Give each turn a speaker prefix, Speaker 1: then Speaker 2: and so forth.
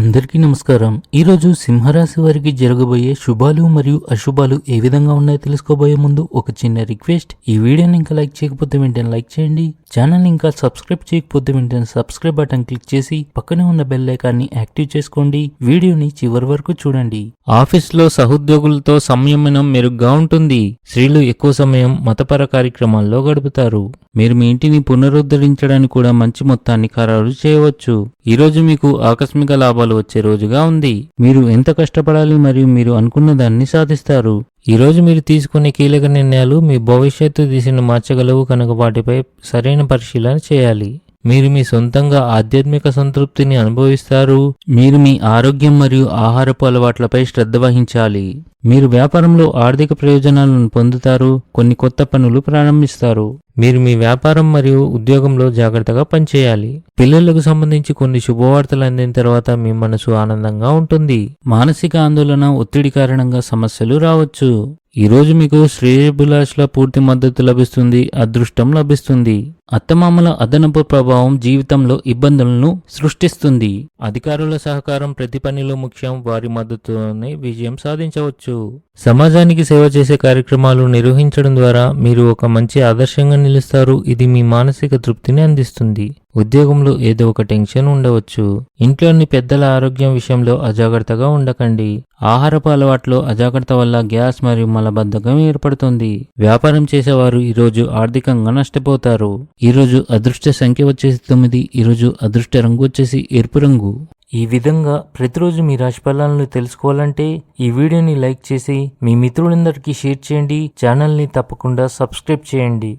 Speaker 1: అందరికీ నమస్కారం. ఈరోజు సింహరాశి వారికి జరగబోయే శుభాలు మరియు అశుభాలు ఏ విధంగా ఉన్నాయో తెలుసుకోబోయే ముందు ఒక చిన్న రిక్వెస్ట్. ఈ వీడియోని ఇంకా లైక్ చేయకపోతే వెంటనే లైక్ చేయండి. ఛానల్ ఇంకా సబ్స్క్రైబ్ చేయకపోతే వెంటనే సబ్స్క్రైబ్ బటన్ క్లిక్ చేసి పక్కనే ఉన్న బెల్ ఐకాన్ని యాక్టివ్ చేసుకోండి. వీడియోని చివరి వరకు చూడండి. ఆఫీస్లో సహోద్యోగులతో సంయమనం మెరుగ్గా ఉంటుంది. స్త్రీలు ఎక్కువ సమయం మతపర కార్యక్రమాల్లో గడుపుతారు. మీరు మీ ఇంటిని పునరుద్ధరించడానికి కూడా మంచి మొత్తాన్ని ఖరారు చేయవచ్చు. ఈ రోజు మీకు ఆకస్మిక లాభాలు వచ్చే రోజుగా ఉంది. మీరు ఎంత కష్టపడాలి మరియు మీరు అనుకున్న దాన్ని సాధిస్తారు. ఈ రోజు మీరు తీసుకునే కీలక నిర్ణయాలు మీ భవిష్యత్తు దిశను మార్చగలవు కనుక వాటిపై సరైన పరిశీలన చేయాలి. మీరు మీ సొంతంగా ఆధ్యాత్మిక సంతృప్తిని అనుభవిస్తారు. మీరు మీ ఆరోగ్యం మరియు ఆహారపు అలవాట్లపై శ్రద్ధ వహించాలి. మీరు వ్యాపారంలో ఆర్థిక ప్రయోజనాలను పొందుతారు. కొన్ని కొత్త పనులు ప్రారంభిస్తారు. మీరు మీ వ్యాపారం మరియు ఉద్యోగంలో జాగ్రత్తగా పనిచేయాలి. పిల్లలకు సంబంధించి కొన్ని శుభవార్తలు అందిన తర్వాత మీ మనసు ఆనందంగా ఉంటుంది. మానసిక ఆందోళన ఒత్తిడి కారణంగా సమస్యలు రావచ్చు. ఈరోజు మీకు శ్రేయభిలాషుల పూర్తి మద్దతు లభిస్తుంది అదృష్టం లభిస్తుంది. అత్తమామల అదనపు ప్రభావం జీవితంలో ఇబ్బందులను సృష్టిస్తుంది. అధికారుల సహకారం ప్రతి పనిలో ముఖ్యం వారి మద్దతుతోనే విజయం సాధించవచ్చు. సమాజానికి సేవ చేసే కార్యక్రమాలు నిర్వహించడం ద్వారా మీరు ఒక మంచి ఆదర్శంగా నిలుస్తారు. ఇది మీ మానసిక తృప్తిని అందిస్తుంది. ఉద్యోగంలో ఏదో ఒక టెన్షన్ ఉండవచ్చు. ఇంట్లోని పెద్దల ఆరోగ్యం విషయంలో అజాగ్రత్తగా ఉండకండి. ఆహారపు అలవాట్లో అజాగ్రత్త వల్ల గ్యాస్ మరియు మలబద్ధకం ఏర్పడుతుంది. వ్యాపారం చేసేవారు ఈరోజు ఆర్థికంగా నష్టపోతారు. ఈరోజు అదృష్ట సంఖ్య వచ్చేసి తొమ్మిది ఈరోజు అదృష్ట రంగు వచ్చేసి ఎరుపు రంగు. ఈ విధంగా ప్రతిరోజు మీ రాశి ఫలాలను తెలుసుకోవాలంటే ఈ వీడియోని లైక్ చేసి మీ మిత్రులందరికీ షేర్ చేయండి. ఛానల్ని తప్పకుండా సబ్స్క్రైబ్ చేయండి.